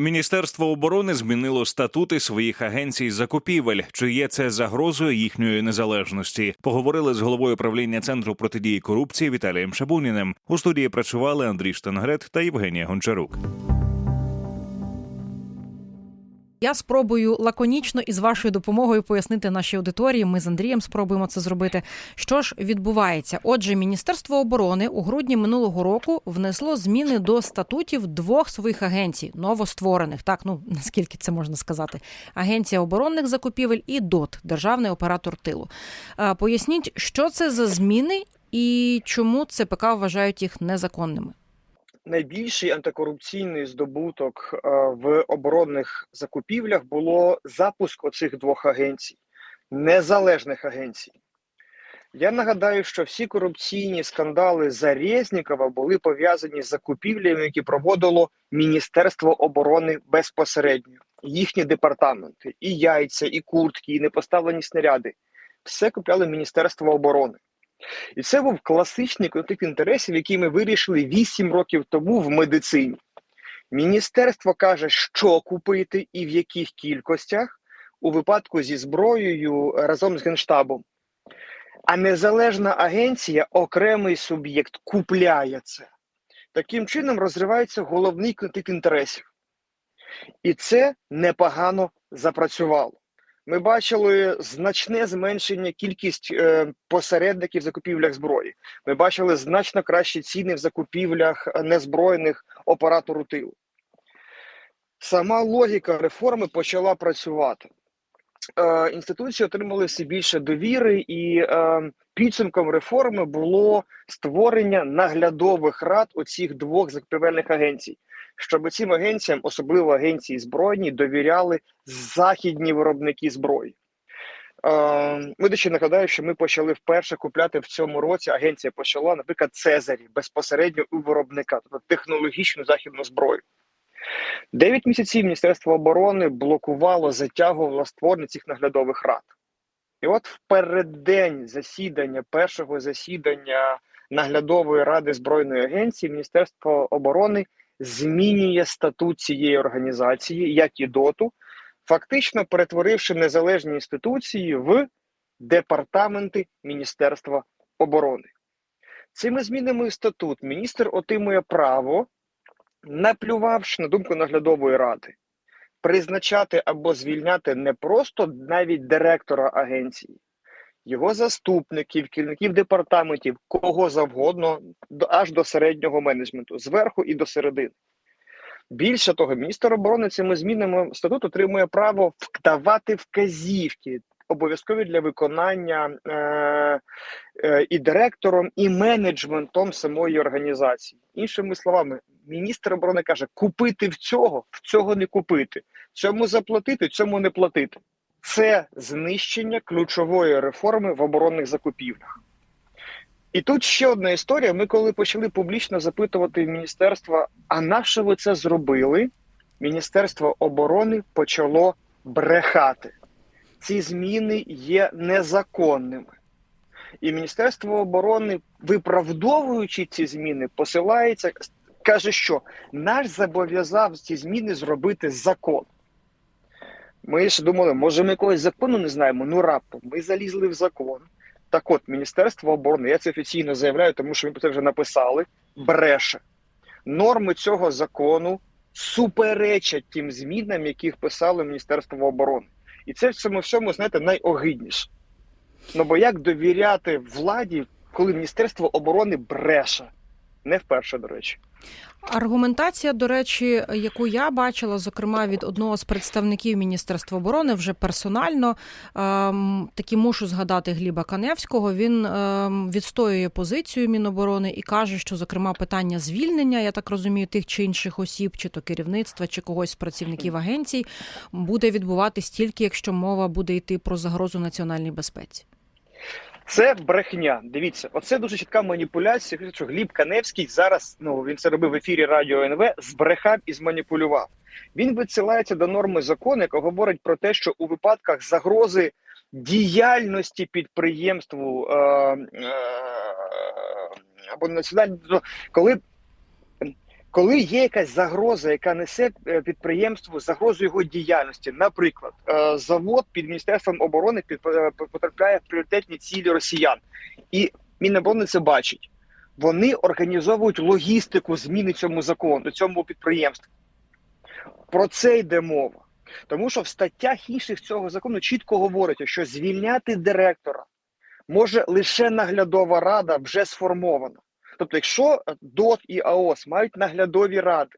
Міністерство оборони змінило статути своїх агенцій закупівель. Чи є це загрозою їхньої незалежності? Поговорили з головою правління центру протидії корупції Віталієм Шабуніним. У студії працювали Андрій Штангрет та Євгенія Гончарук. Я спробую лаконічно і з вашою допомогою пояснити нашій аудиторії. Ми з Андрієм спробуємо це зробити. Що ж відбувається? Отже, Міністерство оборони у грудні минулого року внесло зміни до статутів двох своїх агенцій, новостворених. Так, ну наскільки це можна сказати? Агенція оборонних закупівель і ДОТ державний оператор тилу. Поясніть, що це за зміни і чому ЦПК вважають їх незаконними. Найбільший антикорупційний здобуток е, в оборонних закупівлях було запуск оцих двох агенцій, незалежних агенцій. Я нагадаю, що всі корупційні скандали за Резнікова були пов'язані з закупівлями, які проводило Міністерство оборони безпосередньо, їхні департаменти, і яйця, і куртки, і непоставлені снаряди. Все купляли Міністерство оборони. І це був класичний конфлікт інтересів, який ми вирішили 8 років тому в медицині. Міністерство каже, що купити і в яких кількостях у випадку зі зброєю разом з Генштабом. А незалежна агенція, окремий суб'єкт, купляє це. Таким чином розривається головний конфлікт інтересів. І це непогано запрацювало. Ми бачили значне зменшення кількість е, посередників в закупівлях зброї. Ми бачили значно кращі ціни в закупівлях незброєних оператору тилу. Сама логіка реформи почала працювати. Е, інституції отримали все більше довіри, і е, підсумком реформи було створення наглядових рад оцих двох закупівельних агенцій, щоб цим агенціям, особливо агенції збройні, довіряли західні виробники зброї. Е, Ми ще нагадаю, що ми почали вперше купляти в цьому році. Агенція почала, наприклад, Цезарі безпосередньо у виробника, тобто технологічну західну зброю. Дев'ять місяців Міністерство оборони блокувало, затягувало створення цих наглядових рад. І от в переддень засідання, першого засідання наглядової ради збройної агенції, Міністерство оборони змінює статут цієї організації, як і доту, фактично перетворивши незалежні інституції в департаменти Міністерства оборони. Цими змінами статут міністр отримує право наплювавши на думку наглядової ради, призначати або звільняти не просто навіть директора агенції, його заступників, керівників департаментів, кого завгодно, аж до середнього менеджменту, зверху і до середини. Більше того, міністр оборони цими змінами статут отримує право давати вказівки. Обов'язкові для виконання е, е, і директором, і менеджментом самої організації. Іншими словами, міністр оборони каже: купити в цього, в цього не купити, цьому заплатити, цьому не платити. Це знищення ключової реформи в оборонних закупівлях. І тут ще одна історія. Ми, коли почали публічно запитувати в міністерства, а на що ви це зробили? Міністерство оборони почало брехати. Ці зміни є незаконними. І Міністерство оборони, виправдовуючи ці зміни, посилається, каже, що наш зобов'язав ці зміни зробити закон. Ми ж думали, може, ми якогось закону не знаємо. Ну раптом ми залізли в закон. Так от, Міністерство оборони, я це офіційно заявляю, тому що ми про це вже написали, бреше. Норми цього закону суперечать тим змінам, яких писало Міністерство оборони. І це в цьому всьому, знаєте, найогидніше. Ну бо як довіряти владі, коли Міністерство оборони бреше? Не вперше, до речі. Аргументація, до речі, яку я бачила, зокрема від одного з представників Міністерства оборони, вже персонально ем, таки мушу згадати Гліба Каневського. Він ем, відстоює позицію Міноборони і каже, що зокрема питання звільнення, я так розумію, тих чи інших осіб, чи то керівництва, чи когось з працівників агенцій, буде відбуватись тільки якщо мова буде йти про загрозу національній безпеці. Це брехня. Дивіться, оце дуже чітка маніпуляція. Що Гліб Каневський зараз, ну він це робив в ефірі Радіо НВ, збрехав і зманіпулював. Він відсилається до норми закону, яка говорить про те, що у випадках загрози діяльності підприємству е, е, або національному, коли Коли є якась загроза, яка несе е, підприємству загрозу його діяльності, наприклад, е, завод під міністерством оборони е, потрапляє в пріоритетні цілі росіян, і Міноборони це бачить. Вони організовують логістику зміни цьому закону, цьому підприємству. Про це йде мова. Тому що в статтях інших цього закону чітко говориться, що звільняти директора може лише наглядова рада вже сформована. Тобто, якщо ДОТ і АОС мають наглядові ради,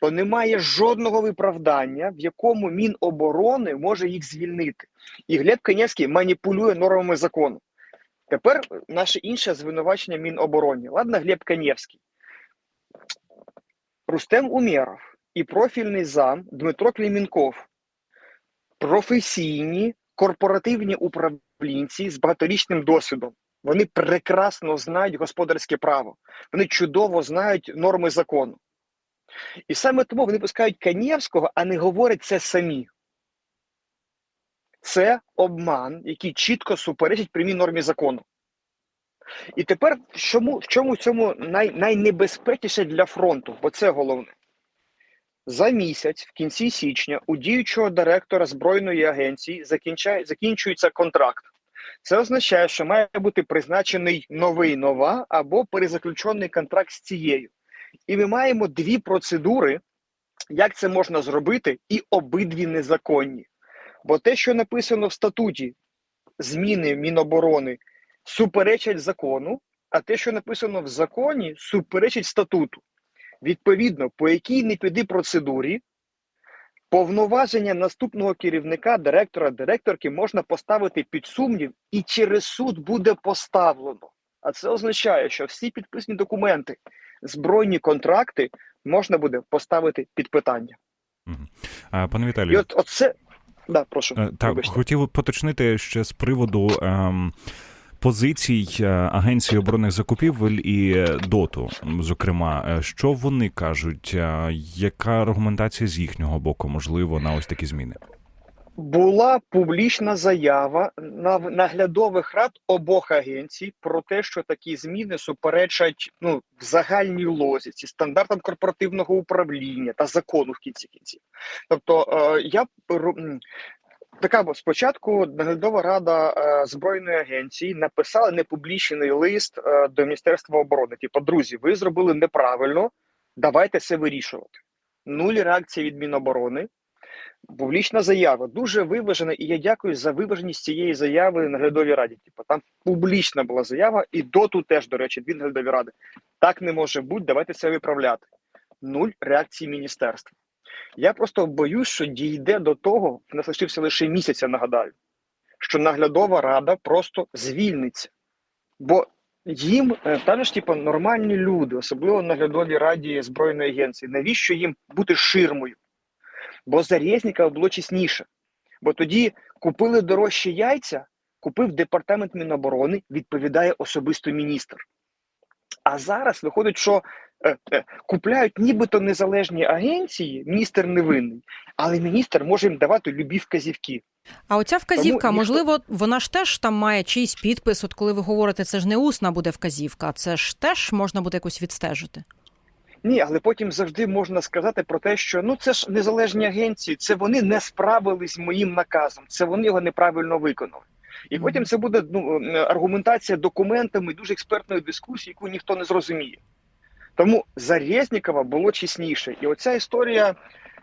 то немає жодного виправдання, в якому Міноборони може їх звільнити. І Глеб Канєвський маніпулює нормами закону. Тепер наше інше звинувачення Мінобороні. Ладно, Глеб Канєвський. Рустем Умєров і профільний зам Дмитро Клімінков професійні корпоративні управлінці з багаторічним досвідом. Вони прекрасно знають господарське право, вони чудово знають норми закону. І саме тому вони пускають Канєвського, а не говорять це самі. Це обман, який чітко суперечить прямій нормі закону. І тепер в чому, в чому цьому най, найнебезпечніше для фронту, бо це головне. За місяць, в кінці січня, у діючого директора збройної агенції закінчується контракт. Це означає, що має бути призначений новий нова або перезаключений контракт з цією. І ми маємо дві процедури, як це можна зробити, і обидві незаконні. Бо те, що написано в статуті зміни Міноборони, суперечать закону, а те, що написано в законі, суперечить статуту. Відповідно, по якій не піди процедурі, повноваження наступного керівника, директора, директорки можна поставити під сумнів, і через суд буде поставлено. А це означає, що всі підписані документи, збройні контракти можна буде поставити під питання. А, Пане І Віталію, от оце да, прошу. Е, Так, вибачте. хотів поточнити ще з приводу ем, позицій е, Агенції оборонних закупівель і е, ДОТу. Зокрема, Е, що вони кажуть, яка аргументація з їхнього боку можливо на ось такі зміни? Була публічна заява на наглядових рад обох агенцій про те, що такі зміни суперечать ну загальній лозіці стандартам корпоративного управління та закону в кінці кінців. Тобто, я така бо спочатку наглядова рада е, збройної агенції написала непублічний лист е, до міністерства оборони. Типу, друзі, ви зробили неправильно, давайте це вирішувати. Нуль реакції від Міноборони. Публічна заява дуже виважена, і я дякую за виваженість цієї заяви наглядовій раді. Типу, там публічна була заява, і доту теж, до речі, дві наглядові ради. Так не може бути, давайте це виправляти. Нуль реакції міністерства. Я просто боюсь, що дійде до того, в нас лишився лише місяць, я нагадаю, що наглядова рада просто звільниться. Бо їм е, та ж, типу, нормальні люди, особливо в наглядовій раді збройної агенції, навіщо їм бути ширмою? Бо за Резнікова було чесніше. Бо тоді купили дорожчі яйця, купив департамент Міноборони, відповідає особисто міністр. А зараз виходить, що купляють нібито незалежні агенції, міністр невинний, але міністр може їм давати любі вказівки. А оця вказівка, ніхто- можливо, вона ж теж там має чийсь підпис. От коли ви говорите, це ж не усна буде вказівка, це ж теж можна буде якось відстежити. Ні, але потім завжди можна сказати про те, що ну це ж незалежні агенції, це вони не справились моїм наказом, це вони його неправильно виконали. І потім це буде ну, е, аргументація документами дуже експертної дискусії, яку ніхто не зрозуміє. Тому за Резнікова було чесніше. І оця історія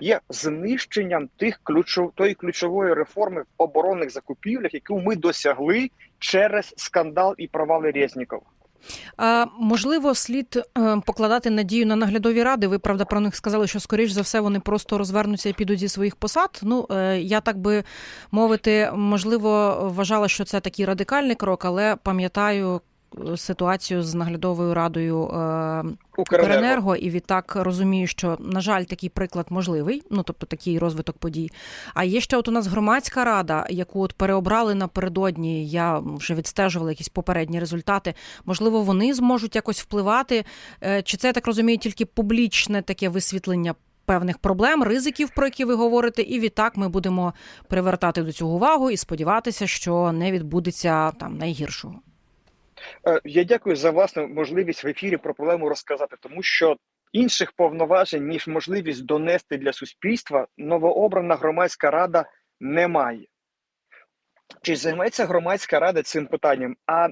є знищенням тих ключов, тої ключової реформи в оборонних закупівлях, яку ми досягли через скандал і провали Резнікова. А, можливо, слід е, покладати надію на наглядові ради. Ви правда про них сказали, що скоріш за все вони просто розвернуться і підуть зі своїх посад. Ну е, я так би мовити, можливо, вважала, що це такий радикальний крок, але пам'ятаю ситуацію з наглядовою радою е, Укренерго, і відтак розумію, що на жаль, такий приклад можливий, ну тобто такий розвиток подій. А є ще от у нас громадська рада, яку от переобрали напередодні. Я вже відстежувала якісь попередні результати. Можливо, вони зможуть якось впливати. Е, Чи це я так розумію, тільки публічне таке висвітлення? Певних проблем, ризиків, про які ви говорите, і відтак ми будемо привертати до цього увагу і сподіватися, що не відбудеться там найгіршого. Е, Я дякую за власну можливість в ефірі про проблему розказати, тому що інших повноважень, ніж можливість донести для суспільства, новообрана громадська рада не має. Чи займеться громадська рада цим питанням? А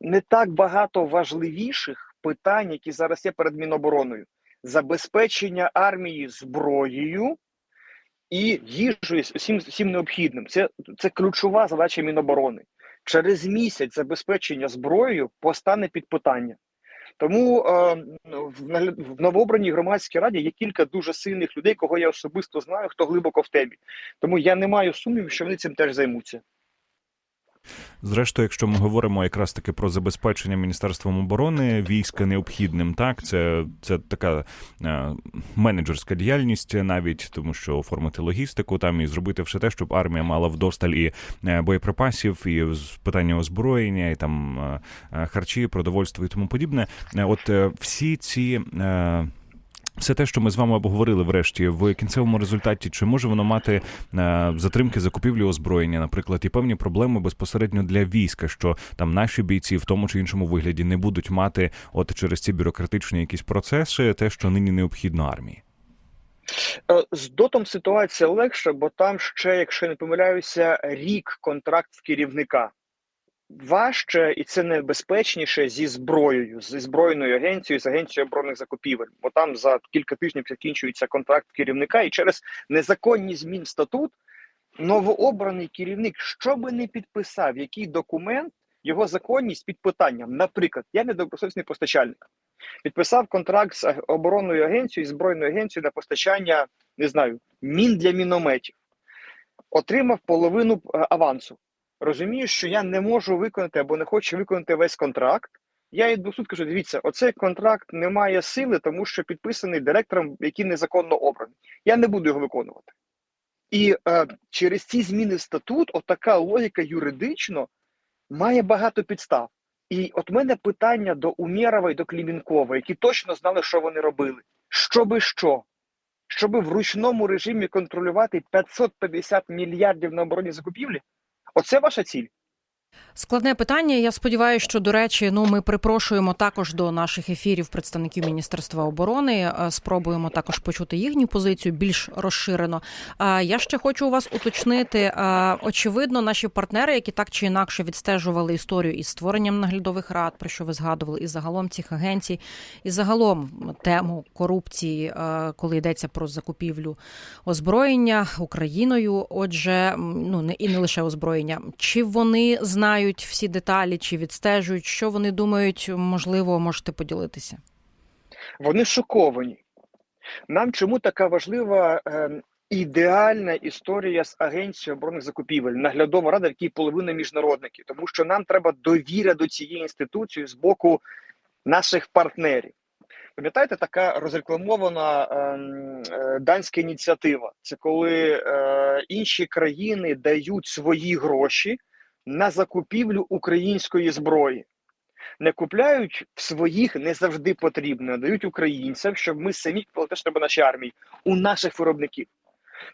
не так багато важливіших питань, які зараз є перед Мінобороною: забезпечення армії зброєю і їжею всім, всім необхідним. Це, це ключова задача Міноборони. Через місяць забезпечення зброєю постане під питання. Тому е, в, новообраній громадській раді є кілька дуже сильних людей, кого я особисто знаю, хто глибоко в темі. Тому я не маю сумнівів, що вони цим теж займуться. Зрештою, якщо ми говоримо якраз таки про забезпечення міністерством оборони війська необхідним, так це, це така е, менеджерська діяльність, навіть тому що оформити логістику там і зробити все те, щоб армія мала вдосталь і е, боєприпасів, і з- питання озброєння, і там е, е, харчі, продовольство і тому подібне. От всі ці. Е, все те, що ми з вами обговорили врешті в кінцевому результаті, чи може воно мати е, затримки закупівлі озброєння, наприклад, і певні проблеми безпосередньо для війська, що там наші бійці в тому чи іншому вигляді не будуть мати, от через ці бюрократичні якісь процеси, те, що нині необхідно армії. Е, З дотом ситуація легша, бо там ще, якщо не помиляюся, рік контракт в керівника. Важче і це небезпечніше зі зброєю, зі збройною агенцією, з агенцією оборонних закупівель. Бо там за кілька тижнів закінчується контракт керівника, і через незаконні змін в статут новообраний керівник, що би не підписав, який документ, його законність під питанням. Наприклад, я недобросовісний постачальник. Підписав контракт з оборонною агенцією, збройною агенцією на постачання, не знаю, мін для мінометів. Отримав половину е, авансу. Розумію, що я не можу виконати або не хочу виконати весь контракт. Я йду суд, кажу, дивіться, оцей контракт не має сили, тому що підписаний директором, який незаконно обраний. Я не буду його виконувати. І е, через ці зміни статут, отака логіка юридично має багато підстав. І от мене питання до Умєрова і до Клімінкова, які точно знали, що вони робили. Щоби що? Щоби в ручному режимі контролювати 550 мільярдів на оборонні закупівлі? Оце ваша ціль? Складне питання. Я сподіваюся, що до речі, ну ми припрошуємо також до наших ефірів представників Міністерства оборони. е, Спробуємо також почути їхню позицію більш розширено. А я ще хочу у вас уточнити. е, Очевидно, наші партнери, які так чи інакше відстежували історію із створенням наглядових рад, про що ви згадували, і загалом цих агенцій, і загалом тему корупції, е, коли йдеться про закупівлю озброєння Україною. Отже, ну не і не лише озброєння. Чи вони знають всі деталі, чи відстежують, що вони думають, можливо, можете поділитися. Вони шоковані. Нам чому така важлива е, ідеальна історія з агенцією оборонних закупівель, наглядова рада, в якій половина міжнародників, тому що нам треба довіра до цієї інституції з боку наших партнерів. Пам'ятаєте, така розрекламована ем, е, данська ініціатива? Це коли е, інші країни дають свої гроші на закупівлю української зброї. Не купляють в своїх не завжди потрібно, а дають українцям, щоб ми самі що треба нашій армії, у наших виробників.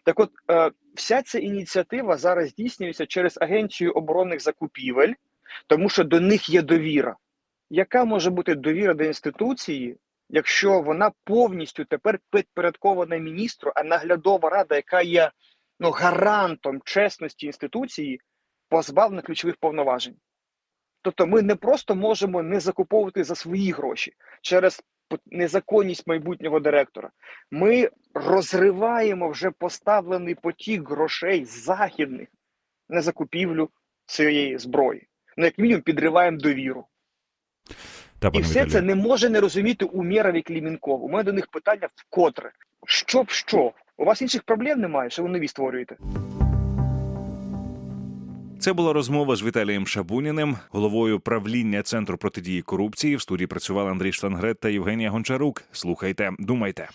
Так от, е, вся ця ініціатива зараз здійснюється через Агенцію оборонних закупівель, тому що до них є довіра. Яка може бути довіра до інституції, якщо вона повністю тепер підпорядкована міністру, а наглядова рада, яка є ну, гарантом чесності інституції, позбавлена ключових повноважень? Тобто ми не просто можемо не закуповувати за свої гроші через незаконність майбутнього директора. Ми розриваємо вже поставлений потік грошей західних на закупівлю цієї зброї. Ну, як мінімум, підриваємо довіру. Та І все Віталію. це не може не розуміти Умєров і Клімінков. У мене до них питання вкотре. Що б що? У вас інших проблем немає, що ви нові створюєте? Це була розмова з Віталієм Шабуніним, головою правління центру протидії корупції. В студії працювали Андрій Штангрет та Євгенія Гончарук. Слухайте, думайте.